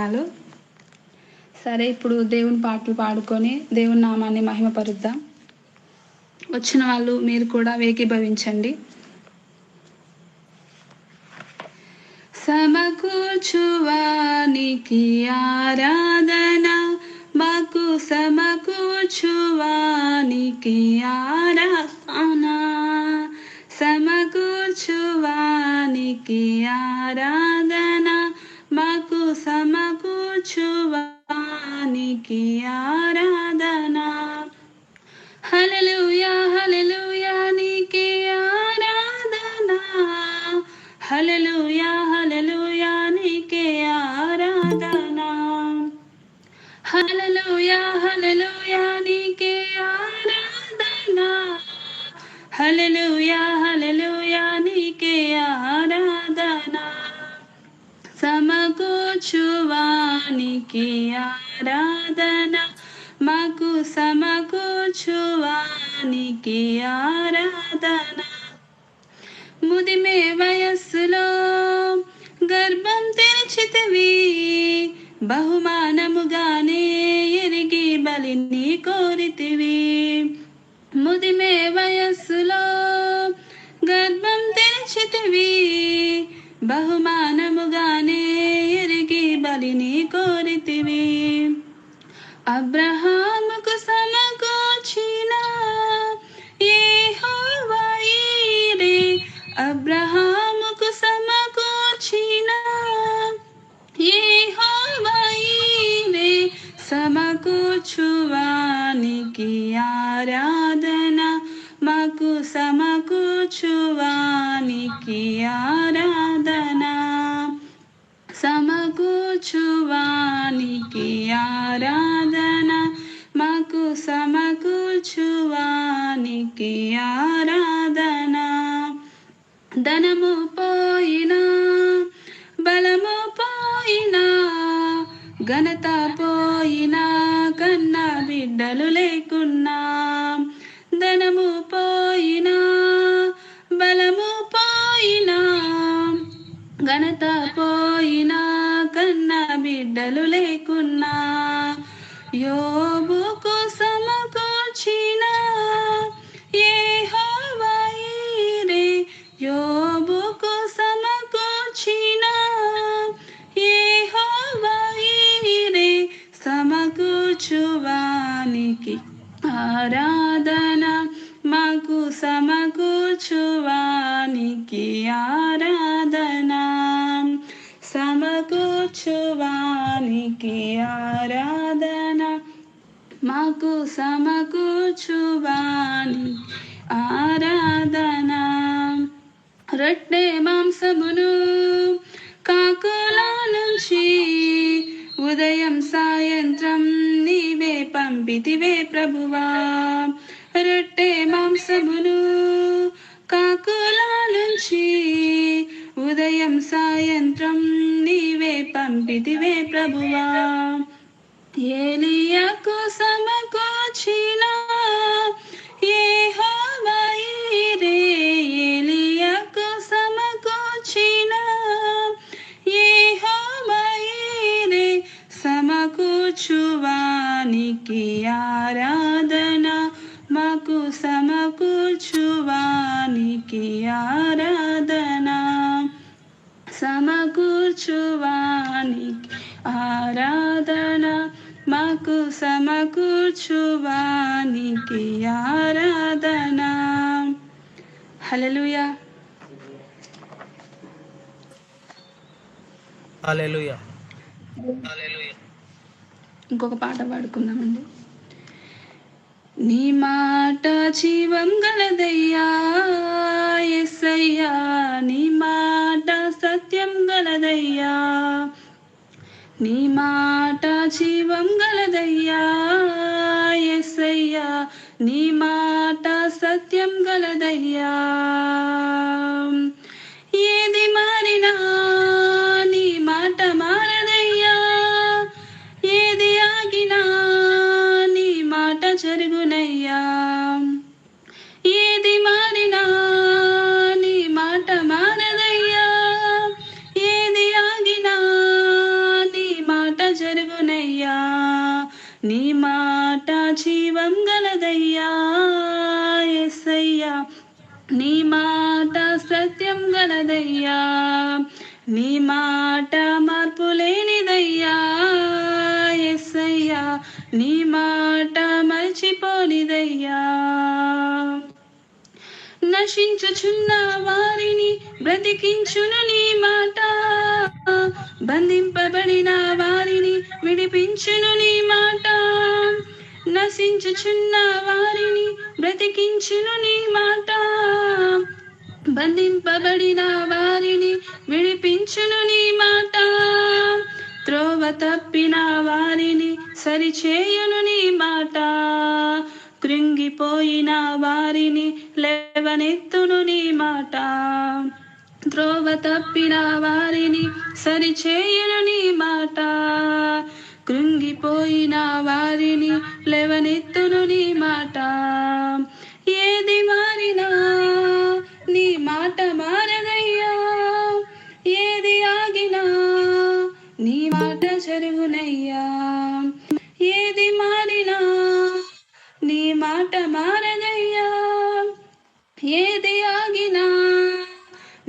వందనాలు సరే ఇప్పుడు దేవుని పాటలు పాడుకొని దేవుని నామాన్ని మహిమపరుద్దాం. వచ్చిన వాళ్ళు మీరు కూడా వేకీభవించండి సమకూర్చువానికి ఆరాధన మాకు సమకూర్చువానికి ఆరాధన. సమకూర్చువానికి ఆరాధన. హల్లెలూయా నీకే ఆరాధన. హల్లెలూయా హల్లెలూయా నీకే ఆరాధన. సమకూర్చువానికి ఆరాధన. మాకు సమకూర్చువానికి ఆరాధన. ముదిమే వయస్సులో గర్భం తెరిచితివి. బహుమానముగానే ఎరిగి బలిని కోరితివి ముదిమే వయస్సులో గర్భం తెరిచితివి బహుమానముగానే ఎరిగి బలిని కోరితివి అబ్రహాముకు సమకూర్చిన యెహోవాయీరే అబ్రహాముకు సమకూర్చిన యెహోవాయీరే సమకూర్చువానికి ఆరాధన మాకు సమకూర్చువానికి ఆరాధన. సమకూర్చువానికి ఆరాధన మాకు సమకూర్చువానికి ఆరాధన. ధనము పోయినా బలము పోయినా ఘనత పోయినా బిడ్డలు లేకున్నా ధనము పోయినా బలము పోయినా ఘనత పోయినా కన్న బిడ్డలు లేకున్నా యో మాకు సమకూర్చువాని. ఆరాధన. రొట్టె మాంసమును కాకుల నుంచి ఉదయం సాయంత్రం నీవే పంపితివే ప్రభువా. రొట్టె మాంసమును కాకుల నుంచి ఉదయం సాయంత్రం నీవే పంపితివే ప్రభువా. ఏలియాకు సమకూర్చిన యెహోవాయీరే ఏలియాకు సమకూర్చిన యెహోవాయీరే సమకూర్చువానికి ఆరాధన మాకు సమకూర్చువానికి ఆరాధన. సమకూర్చువానికి ఆరాధన. మాకు సమకూర్చువానికి ఆరాధన. హల్లెలూయా. హల్లెలూయా. ఇంకొక పాట పాడుకుందామండి. నీ మాట జీవం గలదయ్యా ఎస్సయ్యా నీ మాట సత్యం గలదయ్యా. నీ మాట జీవం గలదయ్యా ఎస్సయ్యా నీ మాట సత్యం గలదయ్యా. ఏది మారినా నీ మాట మారదయ్యా. ఏది ఆగినా నీ మాట జరుగు సత్యం గలదయ్యా నీ మాట మార్పు లేనిదయ్యా. ఎస్సయ్యా నీ మాట మర్చిపోనిదయ్యా. నశించుచున్న వారిని బ్రతికించును నీ మాట. బంధింపబడిన వారిని విడిపించును నీ మాట. నశించుచున్న వారిని బ్రతికించును నీ మాట. బంధింపబడిన వారిని విడిపించును నీ మాట. త్రోవ తప్పిన వారిని సరిచేయును నీ మాట. కృంగిపోయిన వారిని లేవనెత్తును నీ మాట. త్రోవ తప్పిన వారిని సరిచేయును నీ మాట. కృంగిపోయిన వారిని లేవనెత్తును నీ మాట. ఏది ఆగినా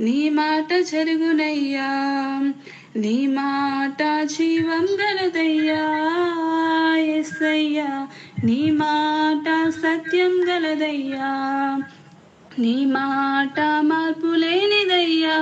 నీ మాట జరుగునయ్యా నీ మాట జీవం గలదయ్యా ఎస్సయ్యా నీ మాట సత్యం గలదయ్యా నీ మాట మార్పు లేనిదయ్యా.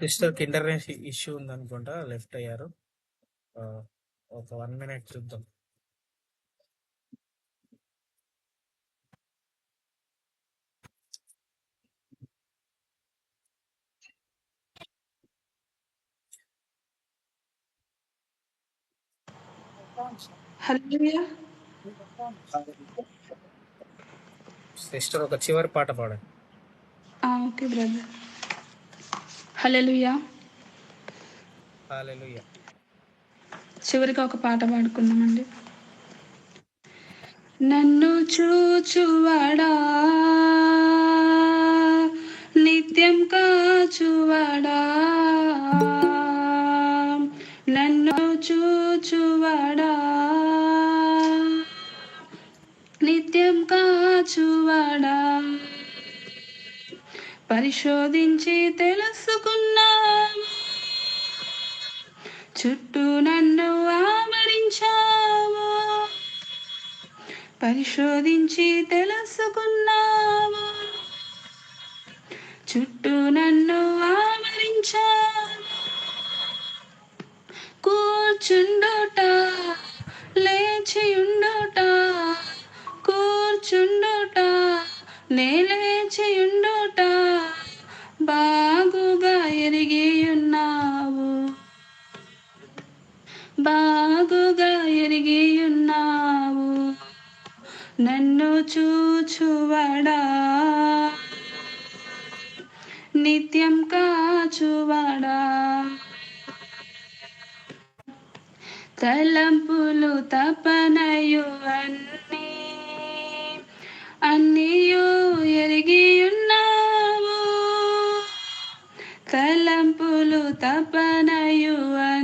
సిస్టర్కి ఇష్యూ ఉంది అనుకుంటా లెఫ్ట్ అయ్యారు. ఒక వన్ మినిట్ చూద్దాం. హల్లెలూయా. సిస్టర్ ఒక చివరి పాట పాడండి. Okay brother. హల్లెలూయా. హల్లెలూయా. చివరిగా ఒక పాట పాడుకుందామండి. నన్ను చూచువాడా? నిత్యం కాచువాడా? నన్ను చూచువాడా? చూవాడా పరిశోధించి తెలుసుకున్నాము చుట్టూ నన్ను ఆవరించావు? పరిశోధించి తెలుసుకున్నాము చుట్టూ నన్ను ఆవరించావు నిత్యం కాచువాడా. తలంపులు తపనయు అన్నీ అన్నీయు ఎరిగి ఉన్నావు తలంపులు తపనయు అన్నీ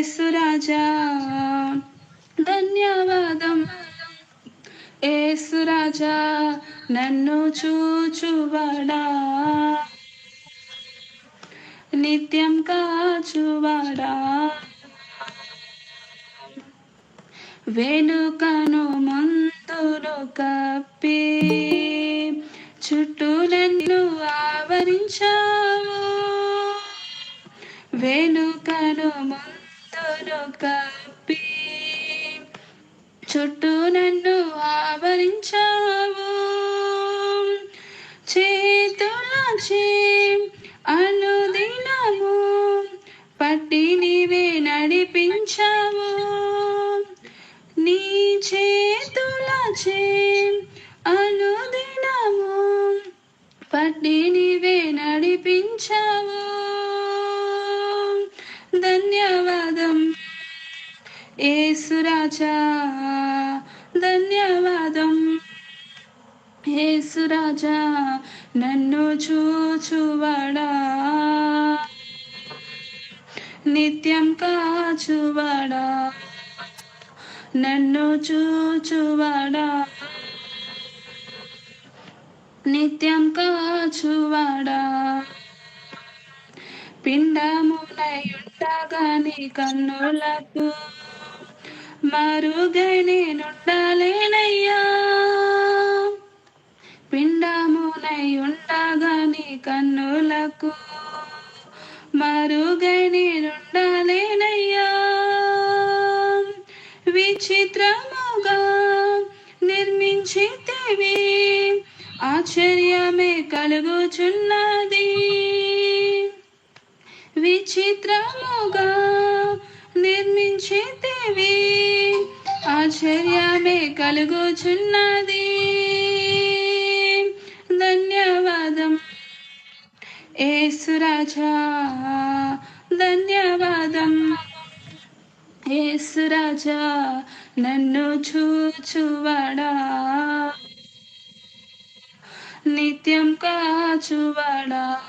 యేసు రాజా. ధన్యవాదం. యేసు రాజా నన్ను చూచువాడా? నిత్యం కాచువాడా? వెనుకను మంతును కప్పి చుట్టూ నన్ను ఆవరించావు. వెనుకను మంతు ముందును కప్పి చుట్టూ నన్ను ఆవరించావు. చేతులచే అనుదినము పట్టి నీవే నడిపించావు. నీ చేతులచే అనుదినము పట్టి నీవే నడిపించావు. రాజా నన్ను చూచువడా? నిత్యం కాచువడా? నన్ను చూచువడా? నిత్యం కాచువడా? పిండమునయుండగా నీ కన్నులకు మరుగై నేనుండాలేనయ్యా. పిండమునయుండగా నీ కన్నులకు. మరుగై నేనుండాలేనయ్యా. విచిత్రముగా నిర్మించితేవి. ఆశ్చర్యమే కలుగుచున్నది. విచిత్రముగా నిర్మించితేవి. ఆశ్చర్యమే కలుగుచున్నది. ఏసురాజా ధన్యవాదం. ఏసురాజా నన్ను చూచువాడా? నిత్యం కాచువాడా?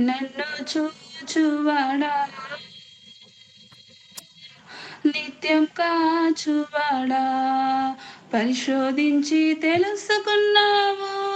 నన్ను చూచువాడా? నిత్యం కాచువాడా? పరిశోధించి తెలుసుకున్నావు.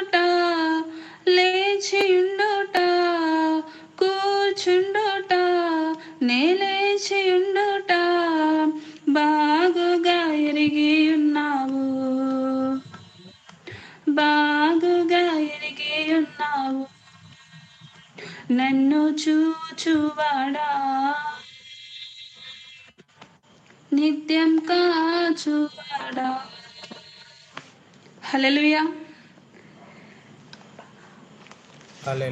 కాచువాడా హల్లెలూయా. హల్లెలూయా.